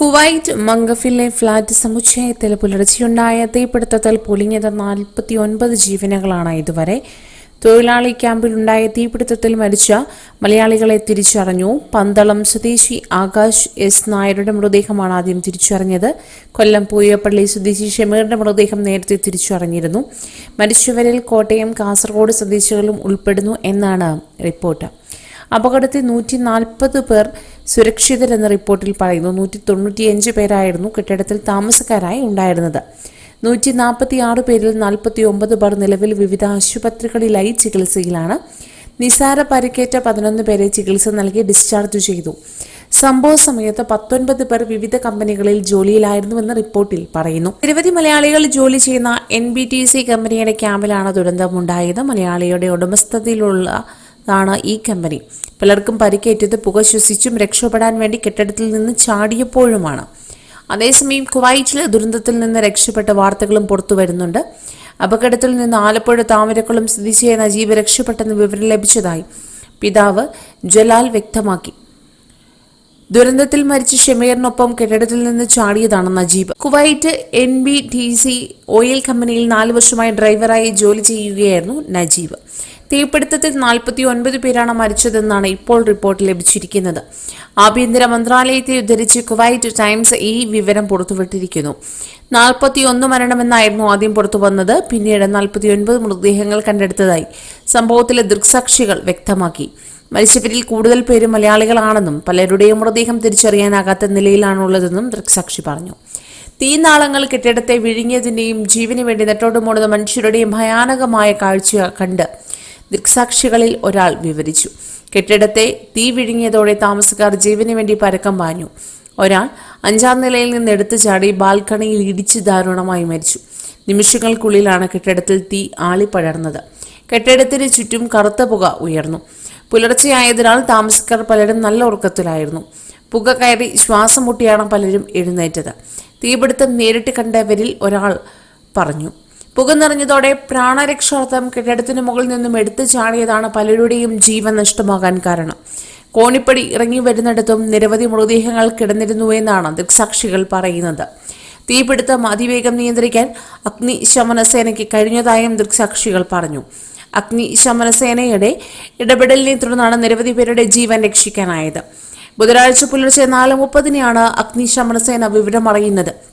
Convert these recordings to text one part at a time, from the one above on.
Kuwait മംഗഫിലെ flat സമുച്ചയത്തിൽ പുലർച്ചെയുണ്ടായ തീപിടുത്തത്തിൽ പൊളിഞ്ഞത് നാൽപ്പത്തി ഒൻപത് ജീവനുകളാണ് ഇതുവരെ. തൊഴിലാളി ക്യാമ്പിലുണ്ടായ തീപിടുത്തത്തിൽ മരിച്ച മലയാളികളെ തിരിച്ചറിഞ്ഞു. പന്തളം സ്വദേശി ആകാശ് എസ് നായരുടെ മൃതദേഹമാണ് ആദ്യം തിരിച്ചറിഞ്ഞത്. കൊല്ലം പൂയപ്പള്ളി സ്വദേശി ഷമീറിന്റെ മൃതദേഹം നേരത്തെ തിരിച്ചറിഞ്ഞിരുന്നു. മരിച്ചവരിൽ കോട്ടയം കാസർഗോഡ് സ്വദേശികളും ഉൾപ്പെടുന്നു എന്നാണ് റിപ്പോർട്ട്. അപകടത്തിൽ നൂറ്റി നാൽപ്പത് പേർ സുരക്ഷിതരെന്ന റിപ്പോർട്ടിൽ പറയുന്നു. നൂറ്റി തൊണ്ണൂറ്റിയഞ്ച് പേരായിരുന്നു കെട്ടിടത്തിൽ താമസക്കാരായി ഉണ്ടായിരുന്നത്. നൂറ്റി നാൽപ്പത്തി ആറ് പേരിൽ നാൽപ്പത്തി ഒമ്പത് പേർ നിലവിൽ വിവിധ ആശുപത്രികളിലായി ചികിത്സയിലാണ്. നിസാര പരിക്കേറ്റ പതിനൊന്ന് പേരെ ചികിത്സ നൽകി ഡിസ്ചാർജ് ചെയ്തു. സംഭവ സമയത്ത് പത്തൊൻപത് പേർ വിവിധ കമ്പനികളിൽ ജോലിയിലായിരുന്നുവെന്ന് റിപ്പോർട്ടിൽ പറയുന്നു. നിരവധി മലയാളികൾ ജോലി ചെയ്യുന്ന എൻ ബി ടി സി കമ്പനിയുടെ ക്യാമ്പിലാണ് ദുരന്തമുണ്ടായത്. മലയാളിയുടെ ഉടമസ്ഥതയിലുള്ളതാണ് ഈ കമ്പനി. പലർക്കും പരിക്കേറ്റത് പുക ശ്വസിച്ചും രക്ഷപ്പെടാൻ വേണ്ടി കെട്ടിടത്തിൽ നിന്ന് ചാടിയപ്പോഴുമാണ്. അതേസമയം കുവൈറ്റിലെ ദുരന്തത്തിൽ നിന്ന് രക്ഷപ്പെട്ട വാർത്തകളും പുറത്തു വരുന്നുണ്ട്. അപകടത്തിൽ നിന്ന് ആലപ്പുഴ താമരക്കുളം സ്ഥിതി ചെയ്യുന്ന ജീവ രക്ഷപ്പെട്ടെന്ന് വിവരം ലഭിച്ചതായി പിതാവ് ജലാൽ വ്യക്തമാക്കി. ദുരന്തത്തിൽ മരിച്ച ഷമീറിനൊപ്പം കെട്ടിടത്തിൽ നിന്ന് ചാടിയതാണ് Najeeb Kuwait N B T C oil കമ്പനിയിൽ നാല് വർഷമായി ഡ്രൈവറായി ജോലി ചെയ്യുകയായിരുന്നു നജീബ്. തീപിടുത്തത്തിൽ നാൽപ്പത്തി ഒൻപത് പേരാണ് മരിച്ചതെന്നാണ് ഇപ്പോൾ റിപ്പോർട്ട് ലഭിച്ചിരിക്കുന്നത്. ആഭ്യന്തര മന്ത്രാലയത്തെ ഉദ്ധരിച്ച് കുവൈറ്റ് ടൈംസ് ഈ വിവരം പുറത്തുവിട്ടിരിക്കുന്നു. നാൽപ്പത്തി ഒന്ന് മരണമെന്നായിരുന്നു ആദ്യം പുറത്തു വന്നത് പിന്നീട് നാൽപ്പത്തി ഒൻപത് മൃതദേഹങ്ങൾ കണ്ടെടുത്തതായി സംഭവത്തിലെ ദൃക്സാക്ഷികൾ വ്യക്തമാക്കി. മരിച്ചവരിൽ കൂടുതൽ പേര് മലയാളികളാണെന്നും പലരുടെയും മൃതദേഹം തിരിച്ചറിയാനാകാത്ത നിലയിലാണുള്ളതെന്നും ദൃക്സാക്ഷി പറഞ്ഞു. തീനാളങ്ങൾ കെട്ടിടത്തെ വിഴുങ്ങിയതിന്റെയും ജീവന് വേണ്ടി നെട്ടോട്ടമോടുന്ന മനുഷ്യരുടെയും ഭയാനകമായ കാഴ്ച കണ്ട് ദൃക്സാക്ഷികളിൽ ഒരാൾ വിവരിച്ചു. കെട്ടിടത്തെ തീ വിഴുങ്ങിയതോടെ താമസക്കാർ ജീവന് വേണ്ടി പരക്കം പാഞ്ഞു. ഒരാൾ അഞ്ചാം നിലയിൽ നിന്ന് എടുത്തു ചാടി ബാൽക്കണിയിൽ ഇടിച്ച് ദാരുണമായി മരിച്ചു. നിമിഷങ്ങൾക്കുള്ളിലാണ് കെട്ടിടത്തിൽ തീ ആളിപ്പടർന്നത് കെട്ടിടത്തിന് ചുറ്റും കറുത്ത പുക ഉയർന്നു. പുലർച്ചെയായതിനാൽ താമസക്കാർ പലരും നല്ല ഉറക്കത്തിലായിരുന്നു. പുക കയറി ശ്വാസം മുട്ടിയാണ് പലരും എഴുന്നേറ്റത്. തീപിടുത്തം നേരിട്ട് കണ്ടവരിൽ ഒരാൾ പറഞ്ഞു പുക നിറഞ്ഞതോടെ പ്രാണരക്ഷാർത്ഥം കെട്ടിടത്തിന് മുകളിൽ നിന്നും എടുത്തു ചാടിയതാണ് പലരുടെയും ജീവൻ നഷ്ടമാകാൻ കാരണം. കോണിപ്പടി ഇറങ്ങി വരുന്നിടത്തും നിരവധി മൃതദേഹങ്ങൾ കിടന്നിരുന്നുവെന്നാണ് ദൃക്സാക്ഷികൾ പറയുന്നത്. തീപിടുത്തം അതിവേഗം നിയന്ത്രിക്കാൻ അഗ്നിശമന സേനയ്ക്ക് കഴിഞ്ഞതായും ദൃക്സാക്ഷികൾ പറഞ്ഞു. അഗ്നിശമന സേനയുടെ ഇടപെടലിനെ തുടർന്നാണ് നിരവധി പേരുടെ ജീവൻ രക്ഷിക്കാനായത്. ബുധനാഴ്ച പുലർച്ചെ നാല് മുപ്പതിനെയാണ് അഗ്നിശമന സേന വിവരം അറിയുന്നത്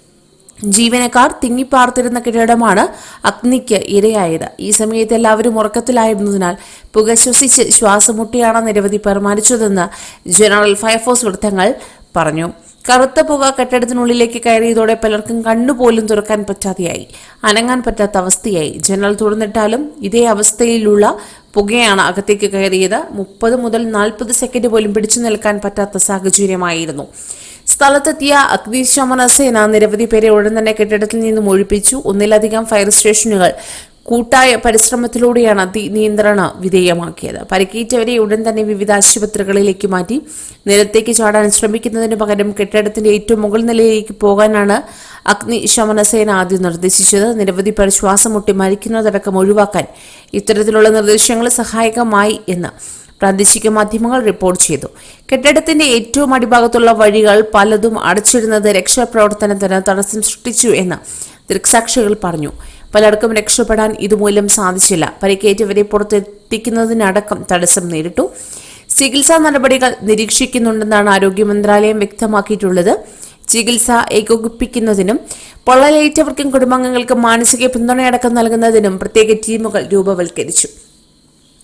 ജീവനക്കാർ തിങ്ങിപ്പാർത്തിരുന്ന കെട്ടിടമാണ് അഗ്നിക്ക് ഇരയായത്. ഈ സമയത്ത് എല്ലാവരും ഉറക്കത്തിലായിരുന്നതിനാൽ പുക ശ്വസിച്ച് ശ്വാസമുട്ടിയാണ് നിരവധി പേർ മരിച്ചതെന്ന് ജനറൽ ഫയർഫോഴ്സ് വൃത്തങ്ങൾ പറഞ്ഞു. കറുത്ത പുക കെട്ടിടത്തിനുള്ളിലേക്ക് കയറിയതോടെ പലർക്കും കണ്ണുപോലും തുറക്കാൻ പറ്റാതെയായി. അനങ്ങാൻ പറ്റാത്ത അവസ്ഥയായി. ജനറൽ തുറന്നിട്ടാലും ഇതേ അവസ്ഥയിലുള്ള പുകയാണ് അകത്തേക്ക് കയറിയത്. മുപ്പത് മുതൽ നാൽപ്പത് സെക്കൻഡ് പോലും പിടിച്ചു നിൽക്കാൻ പറ്റാത്ത സാഹചര്യമായിരുന്നു. സ്ഥലത്തെത്തിയ അഗ്നിശമന സേന നിരവധി പേരെ ഉടൻ തന്നെ കെട്ടിടത്തിൽ നിന്നും ഒഴിപ്പിച്ചു. ഒന്നിലധികം ഫയർ സ്റ്റേഷനുകൾ കൂട്ടായ പരിശ്രമത്തിലൂടെയാണ് തീ നിയന്ത്രണ വിധേയമാക്കിയത്. പരിക്കേറ്റവരെ ഉടൻ തന്നെ വിവിധ ആശുപത്രികളിലേക്ക് മാറ്റി നിലത്തേക്ക് ചാടാൻ ശ്രമിക്കുന്നതിന് പകരം കെട്ടിടത്തിന്റെ ഏറ്റവും മുകൾ നിലയിലേക്ക് പോകാനാണ് അഗ്നിശമന സേന ആദ്യം നിർദ്ദേശിച്ചത്. നിരവധി പേർ ശ്വാസം മുട്ടി മരിക്കുന്നതടക്കം ഒഴിവാക്കാൻ ഇത്തരത്തിലുള്ള നിർദ്ദേശങ്ങൾ സഹായകമായി എന്ന് പ്രാദേശിക മാധ്യമങ്ങൾ റിപ്പോർട്ട് ചെയ്തു. കെട്ടിടത്തിന്റെ ഏറ്റവും അടിഭാഗത്തുള്ള വഴികൾ പലതും അടച്ചിരുന്നത് രക്ഷാപ്രവർത്തനത്തിന് തടസ്സം സൃഷ്ടിച്ചു എന്ന് ദൃക്സാക്ഷികൾ പറഞ്ഞു. പലർക്കും രക്ഷപ്പെടാൻ ഇതുമൂലം സാധിച്ചില്ല. പരിക്കേറ്റവരെ പുറത്തെത്തിക്കുന്നതിനടക്കം തടസ്സം നേരിട്ടു. ചികിത്സാ നടപടികൾ നിരീക്ഷിക്കുന്നുണ്ടെന്നാണ് ആരോഗ്യ മന്ത്രാലയം വ്യക്തമാക്കിയിട്ടുള്ളത്. ചികിത്സ ഏകോപിപ്പിക്കുന്നതിനും പൊള്ളലേറ്റവർക്കും കുടുംബാംഗങ്ങൾക്കും മാനസിക പിന്തുണയടക്കം നൽകുന്നതിനും പ്രത്യേക ടീമുകൾ രൂപവൽക്കരിച്ചു.